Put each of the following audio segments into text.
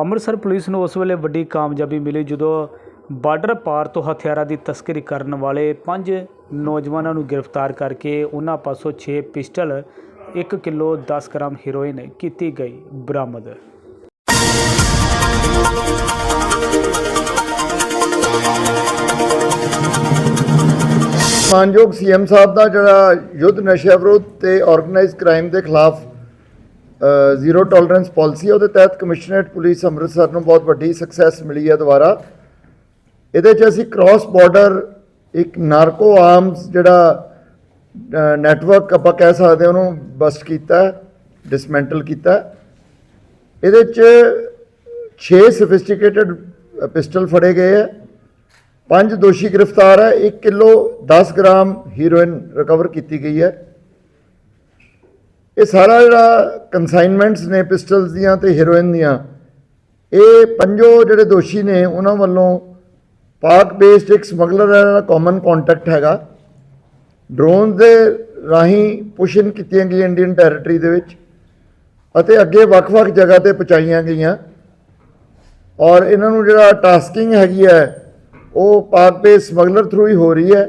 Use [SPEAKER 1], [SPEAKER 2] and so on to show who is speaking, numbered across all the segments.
[SPEAKER 1] Amritsar police ਨੂੰ ਉਸ ਵੇਲੇ ਵੱਡੀ ਕਾਮਯਾਬੀ ਮਿਲੀ ਜਦੋਂ ਬਾਰਡਰ ਪਾਰ ਤੋਂ ਹਥਿਆਰਾਂ ਦੀ ਤਸਕਰੀ ਕਰਨ ਵਾਲੇ ਪੰਜ ਨੌਜਵਾਨਾਂ ਨੂੰ ਗ੍ਰਿਫਤਾਰ ਕਰਕੇ ਉਹਨਾਂ ਪਾਸੋਂ 6 ਪਿਸਟਲ 1 ਕਿਲੋ 10 ਗ੍ਰਾਮ ਹੈਰੋਇਨ ਕੀਤੀ ਗਈ ਬਰਾਮਦ।
[SPEAKER 2] ਮਾਨਯੋਗ ਸੀਐਮ ਸਾਹਿਬ ਦਾ ਜਿਹੜਾ ਯੁੱਧ ਨਸ਼ਾ ਵਿਰੋਧ ਤੇ ਆਰਗੇਨਾਈਜ਼ਡ ਕ੍ਰਾਈਮ ਦੇ ਖਿਲਾਫ ਜ਼ੀਰੋ ਟੋਲਰੈਂਸ ਪਾਲਿਸੀ ਹੈ। ਉਹਦੇ ਤਹਿਤ ਕਮਿਸ਼ਨਰੇਟ ਪੁਲਿਸ ਅੰਮ੍ਰਿਤਸਰ ਨੂੰ ਬਹੁਤ ਵੱਡੀ ਸਕਸੈਸ ਮਿਲੀ ਹੈ ਦੁਬਾਰਾ। ਇਹਦੇ 'ਚ ਅਸੀਂ ਕ੍ਰਾਸ ਬਾਰਡਰ ਇੱਕ ਨਾਰਕੋ ਆਰਮਸ ਜਿਹੜਾ ਨੈਟਵਰਕ ਆਪਾਂ ਕਹਿ ਸਕਦੇ ਹਾਂ, ਉਹਨੂੰ ਬਸਟ ਕੀਤਾ ਡਿਸਮੈਂਟਲ ਕੀਤਾ ਇਹਦੇ 'ਚ 6 ਸੋਫਿਸਟੀਕੇਟਡ ਪਿਸਟਲ ਫੜੇ ਗਏ ਹੈ। ਪੰਜ ਦੋਸ਼ੀ ਗ੍ਰਿਫਤਾਰ ਹੈ। 1 ਕਿਲੋ 10 ਗ੍ਰਾਮ ਹੀਰੋਇਨ ਰਿਕਵਰ ਕੀਤੀ ਗਈ ਹੈ। ਇਹ ਸਾਰਾ ਜਿਹੜਾ ਕਨਸਾਈਨਮੈਂਟਸ ਨੇ ਪਿਸਟਲਸ ਦੀਆਂ ਤੇ ਹੀਰੋਇਨ ਦੀਆਂ, ਇਹ ਪੰਜੋ ਜਿਹੜੇ ਦੋਸ਼ੀ ਨੇ, ਉਹਨਾਂ ਵੱਲੋਂ ਪਾਕ ਬੇਸਡ ਇੱਕ ਸਮਗਲਰ ਦਾ ਜਿਹੜਾ ਕਾਮਨ ਕੰਟੈਕਟ ਹੈਗਾ। ਡਰੋਨ ਦੇ ਰਾਹੀਂ ਪੁਸ਼ਨ ਕੀਤੀਆਂ ਗਈਆਂ ਇੰਡੀਅਨ ਟੈਰੀਟਰੀ ਦੇ ਵਿੱਚ ਅਤੇ ਅੱਗੇ ਵੱਖ-ਵੱਖ ਜਗ੍ਹਾ ਤੇ ਪਹੁੰਚਾਈਆਂ ਗਈਆਂ। ਔਰ ਇਹਨਾਂ ਨੂੰ ਜਿਹੜਾ ਟਾਸਕਿੰਗ ਹੈਗੀ ਹੈ, ਉਹ ਪਾਕ ਬੇਸ ਸਮਗਲਰ ਥਰੂ ਹੀ ਹੋ ਰਹੀ ਹੈ।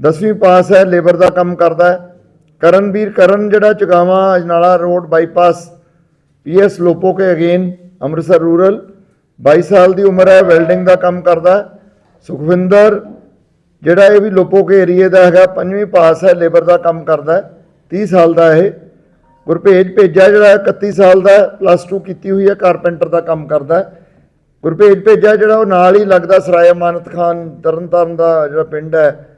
[SPEAKER 2] 10ਵੀਂ ਪਾਸ ਹੈ, ਲੇਬਰ ਦਾ ਕੰਮ ਕਰਦਾ ਹੈ। ਕਰਨਵੀਰ, ਕਰਨ ਜਿਹੜਾ Chugawan, Ajnala road bypass, P S Lopoke again, Amritsar rural. 22 ਸਾਲ ਦੀ ਉਮਰ ਹੈ, ਵੈਲਡਿੰਗ ਦਾ ਕੰਮ ਕਰਦਾ ਸੁਖਵਿੰਦਰ, ਜਿਹੜਾ ਇਹ ਵੀ ਲੋਪੋਕੇ ਏਰੀਏ ਦਾ ਹੈਗਾ, ਪੰਜਵੀਂ ਪਾਸ ਹੈ, ਲੇਬਰ ਦਾ ਕੰਮ ਕਰਦਾ ਹੈ। 30 ਸਾਲ ਦਾ ਇਹ। ਗੁਰਭੇਜ ਭੇਜਾ ਜਿਹੜਾ ਹੈ 31 ਸਾਲ ਦਾ ਪਲੱਸ 2 ਕੀਤੀ ਹੋਈ ਹੈ, ਕਾਰਪੈਂਟਰ ਦਾ ਕੰਮ ਕਰਦਾ ਹੈ। ਗੁਰਭੇਜ ਭੇਜਾ ਜਿਹੜਾ ਉਹ ਨਾਲ ਹੀ ਲੱਗਦਾ ਸਰਾਏ ਅਮਾਨਤ ਖਾਨ, ਤਰਨਤਾਰਨ ਦਾ ਜਿਹੜਾ ਪਿੰਡ ਹੈ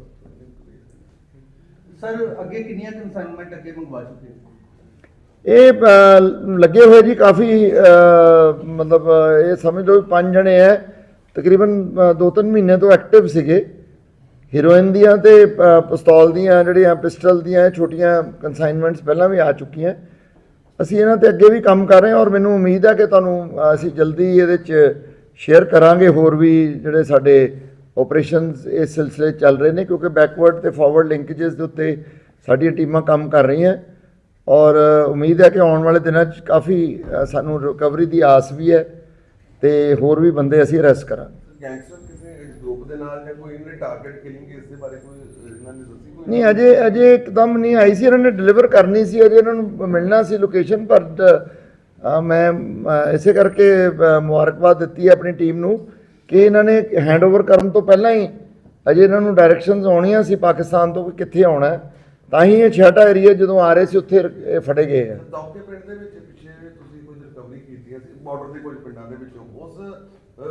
[SPEAKER 3] ਸਰ ਅੱਗੇ ਕਿੰਨੀਆਂ ਕਨਸਾਈਨਮੈਂਟ ਅੱਗੇ ਮੰਗਵਾ ਚੁੱਕੇ ਹੋ?
[SPEAKER 2] ਇਹ ਅ, ਲੱਗੇ ਹੋਏ ਜੀ ਕਾਫੀ ਅ, ਮਤਲਬ ਅ, ਇਹ ਸਮਝ ਲਓ ਵੀ ਪੰਜ ਜਣੇ ਐ। ਤਕਰੀਬਨ 2-3 ਮਹੀਨੇ ਤੋਂ ਐਕਟਿਵ ਸੀਗੇ। ਹੀਰੋਇਨ ਦੀਆਂ ਤੇ ਅ, ਪਿਸਤੌਲ ਦੀਆਂ ਜਿਹੜੀਆਂ ਪਿਸਟਲ ਦੀਆਂ ਇਹ ਛੋਟੀਆਂ ਕਨਸਾਈਨਮੈਂਟਸ ਪਹਿਲਾਂ ਵੀ ਆ ਚੁੱਕੀਆਂ। ਅਸੀਂ ਇਹਨਾਂ ਤੇ ਅੱਗੇ ਵੀ ਕੰਮ ਕਰ ਰਹੇ ਹਾਂ ਔਰ ਮੈਨੂੰ ਉਮੀਦ ਹੈ ਕਿ ਤੁਹਾਨੂੰ ਅ, ਅਸੀਂ ਜਲਦੀ ਇਹਦੇ 'ਚ ਸ਼ੇਅਰ ਕਰਾਂਗੇ ਹੋਰ ਵੀ ਜਿਹੜੇ ਸਾਡੇ ਆਪਰੇਸ਼ਨਸ ਇਸ ਸਿਲਸਿਲੇ ਚੱਲ ਰਹੇ ਨੇ ਕਿਉਂਕਿ ਬੈਕਵਰਡ ਤੇ ਫਾਰਵਰਡ ਲਿੰਕੇजेस ਦੇ ਉੱਤੇ ਸਾਡੀਆਂ ਟੀਮਾਂ ਕੰਮ ਕਰ ਰਹੀਆਂ। ਔਰ ਉਮੀਦ ਹੈ ਕਿ ਆਉਣ ਵਾਲੇ ਦਿਨਾਂ 'ਚ ਕਾਫੀ ਸਾਨੂੰ ਰਿਕਵਰੀ ਦੀ ਆਸ ਵੀ ਹੈ ਤੇ ਹੋਰ ਵੀ ਬੰਦੇ ਅਸੀਂ ਅਰੈਸਟ ਕਰਾਂਗੇ।
[SPEAKER 4] ਗੈਂਗਸਟਰ ਕਿਸੇ ਗਰੁੱਪ ਦੇ ਨਾਲ ਜਾਂ ਕੋਈ ਇਹਨੇ ਟਾਰਗੇਟ ਕਿਲਿੰਗ ਇਸ ਦੇ ਬਾਰੇ ਕੋਈ ਇਹਨਾਂ ਨੇ ਦੱਸੀ ਕੋਈ?
[SPEAKER 2] ਨਹੀਂ ਅਜੇ ਅਜੇ ਇੱਕਦਮ ਨਹੀਂ ਆਈ ਸੀ ਇਹਨਾਂ ਨੇ ਡਿਲੀਵਰ ਕਰਨੀ ਸੀ ਅਜੇ ਇਹਨਾਂ ਨੂੰ ਮਿਲਣਾ ਸੀ ਲੋਕੇਸ਼ਨ ਪਰ ਮੈਂ ਇਸੇ ਕਰਕੇ ਮੁਬਾਰਕਬਾਦ ਦਿੱਤੀ ਹੈ ਆਪਣੀ ਟੀਮ ਨੂੰ। ਕਿ ਇਹਨਾਂ ਨੇ ਹੈਂਡਓਵਰ ਕਰਨ ਤੋਂ ਪਹਿਲਾਂ ਹੀ ਅਜੇ ਇਹਨਾਂ ਨੂੰ ਡਾਇਰੈਕਸ਼ਨਸ ਆਉਣੀਆਂ ਸੀ ਪਾਕਿਸਤਾਨ ਤੋਂ ਕਿ ਕਿੱਥੇ ਆਉਣਾ ਹੈ ਤਾਂ ਹੀ ਇਹ ਛੇਟਾ ਏਰੀਆ ਜਦੋਂ ਆ ਰਹੇ ਸੀ ਉੱਥੇ ਰ- ਇਹ ਫੜੇ ਗਏ ਆ।
[SPEAKER 4] ਦੌਕੇ ਪਿੰਡ ਦੇ ਵਿੱਚ ਪਿੱਛੇ ਤੁਸੀਂ ਕੁਝ ਰਿਕਵਰੀ ਕੀਤੀਆਂ ਸੀ? ਬਾਰਡਰ ਦੇ ਕੁਝ ਪਿੰਡਾਂ ਦੇ ਵਿੱਚੋਂ। ਉਸ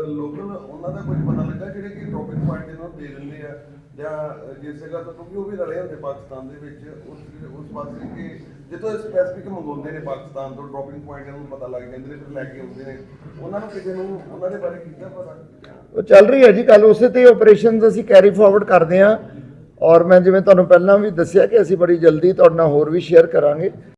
[SPEAKER 4] ਲੋਕਲ ਉਹਨਾਂ ਦਾ ਕੁਝ ਪਤਾ ਲੱਗਾ ਜਿਹੜੇ ਕਿ ਡ੍ਰੌਪਿੰਗ ਪੁਆਇੰਟ ਇਹਨਾਂ ਨੂੰ ਦੇ ਦਿੰਦੇ ਆ? ਜਾਂ ਅਹ, ਜਿਸ ਜਗ੍ਹਾ ਤੋਂ ਕਿਉਂਕਿ ਉਹ ਵੀ ਰਲੇ ਹੁੰਦੇ ਪਾਕਿਸਤਾਨ ਦੇ ਵਿੱਚ ਉਸ ਉਸ ਪਾਸੇ ਕਿ ਜਿੱਥੋਂ ਸਪੈਸੀਫਿਕ ਮੰਗਵਾਉਂਦੇ ਨੇ ਪਾਕਿਸਤਾਨ ਤੋਂ ਡ੍ਰੌਪਿੰਗ ਪੁਆਇੰਟ ਨੂੰ ਪਤਾ ਲੱਗ ਜਾਂਦੇ ਨੇ ਫਿਰ ਲੈ ਕੇ ਆਉਂਦੇ ਨੇ। ਉਹਨਾਂ ਨੂੰ ਕਿਸੇ ਨੂੰ, ਉਹਨਾਂ ਦੇ ਬਾਰੇ ਕੀਤਾ ਪਤਾ
[SPEAKER 2] ਉਹ ਚੱਲ ਰਹੀ ਹੈ ਜੀ ਕੱਲ ਉਸੇ ਤੇ ਆਪਰੇਸ਼ਨਸ ਅਸੀਂ ਕੈਰੀ ਫਾਰਵਰਡ ਕਰਦੇ ਹਾਂ। ਔਰ ਮੈਂ ਜਿਵੇਂ ਤੁਹਾਨੂੰ ਪਹਿਲਾਂ ਵੀ ਦੱਸਿਆ ਕਿ ਅਸੀਂ ਬੜੀ ਜਲਦੀ ਤੁਹਾਡੇ ਨਾਲ ਹੋਰ ਵੀ ਸ਼ੇਅਰ ਕਰਾਂਗੇ।